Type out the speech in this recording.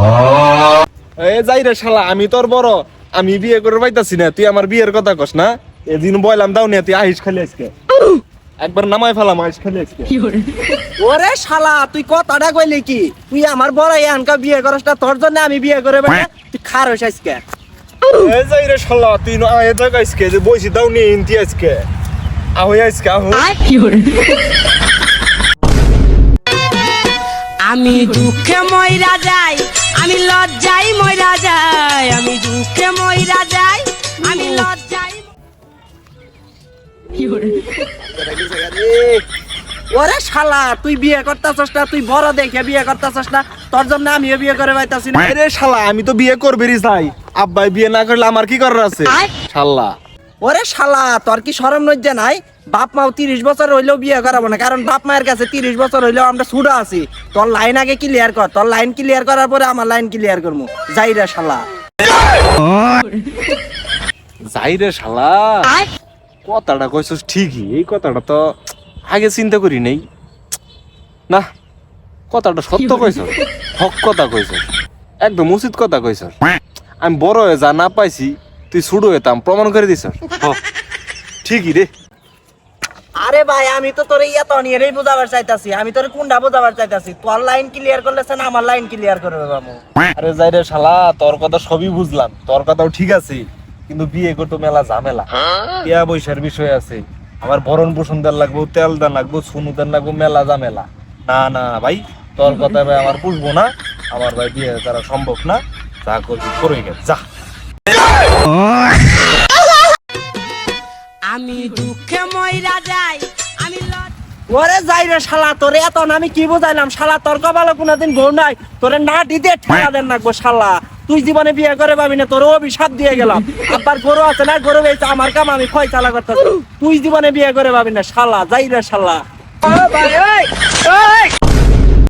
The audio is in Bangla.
এ যাই রে শালা আমি তোর বড়। আমি বিয়ে করে পাইতাছি না তুই আমার বিয়ের কথা কস না? এদিন বয়লাম দাও নিয়ে তুই আহিস খালি আজকে। একবার নামাই ফেলাম আহিস খালি আজকে। ওরে শালা তুই কথাটা কইলি কি? তুই আমার বড় আনকা বিয়ে করস না তোর জন্য আমি বিয়ে করে বেটা তুই খার হইস আজকে। এ যাই রে শালা তুই না আয় থাক আজকে যে বইছি দাও নিয়ে ইনতি আজকে। আহই আজকে আহ। আমি দুঃখে ময়রা যাই আমি লজ্জাই ময়রা যাই আমি দুঃখে ময়রা যাই আমি লজ্জাই ওরে শালা তুই বিয়ে করতাছস না তুই বড় দেখে বিয়ে করতাছস না তোর জন্য আমিও বিয়ে করে পাইতাছি না। আরে শালা আমি তো বিয়ে করবেরই চাই আব্বাই বিয়ে না করলে আমার কি করার আছে? শালা। ওরে শালা তোর কি শরম লজ্জা নাই? বাপ মাও তিরিশ বছর হইলেও বিয়ে করাবো না কারণ বাপ মায়ের কাছে তিরিশ বছর হইলেও আমরা ছুটা আছি। তোর লাইন আগে ক্লিয়ার কর তোর লাইন ক্লিয়ার করার পরে আমার লাইন ক্লিয়ার করব যাই রে শালা। যাই রে শালা কথাটা কইছস ঠিকই এই কথাটা তো আগে চিন্তা করি নাই। না কথাটা সত্য কইছস হক কথা কইছস একদম উচিত কথা কইছস। আমি বড় হয়ে যা না পাইছি তুই ছুড়ো হইতাম প্রমাণ করে দিছস। হ, ঠিকই রে। আরে ভাই আমি তো তোর ইয়া তো নিয়েই বোঝাবার চাইতাছি। আমি তোর কোনটা বোঝাবার চাইতাছি। তোর লাইন ক্লিয়ার করলে না আমার লাইন ক্লিয়ার করবে বাবু আরে যাই রে শালা তোর কথা সবই বুঝলাম। তোর কথাও ঠিক আছে কিন্তু বিয়ে করতে মেলা ঝামেলা। টিয়া পয়সার বিষয় আছে। আমার ভরণ পোষণ দেন লাগবো তেল দেন লাগবো সুনু দেন লাগবো মেলা ঝামেলা। না না ভাই তোর কথা ভাই আমার পুষবো না। আমার ভাই বিয়ে করা সম্ভব না। যা করবি করে গেল যা। আমি দুঃখে ময়রা যাই আমি ওরে যাই রে শালা তোরে এত আমি কি বুঝাইলাম? শালা তোর কপালে কোনোদিন বউ নাই। তোরে না দিতে ঠেলা দেন রাখব শালা। তুই জীবনে বিয়ে করে পাবি না তোর অভিশাপ দিয়ে গেলাম। আবার গরু আছে না গরু বেচে আমার কাম আমি ফয়সালা করতেছি। তুই জীবনে বিয়ে করে পাবি না শালা যাই রে শালা। ও ভাই ওই ওই!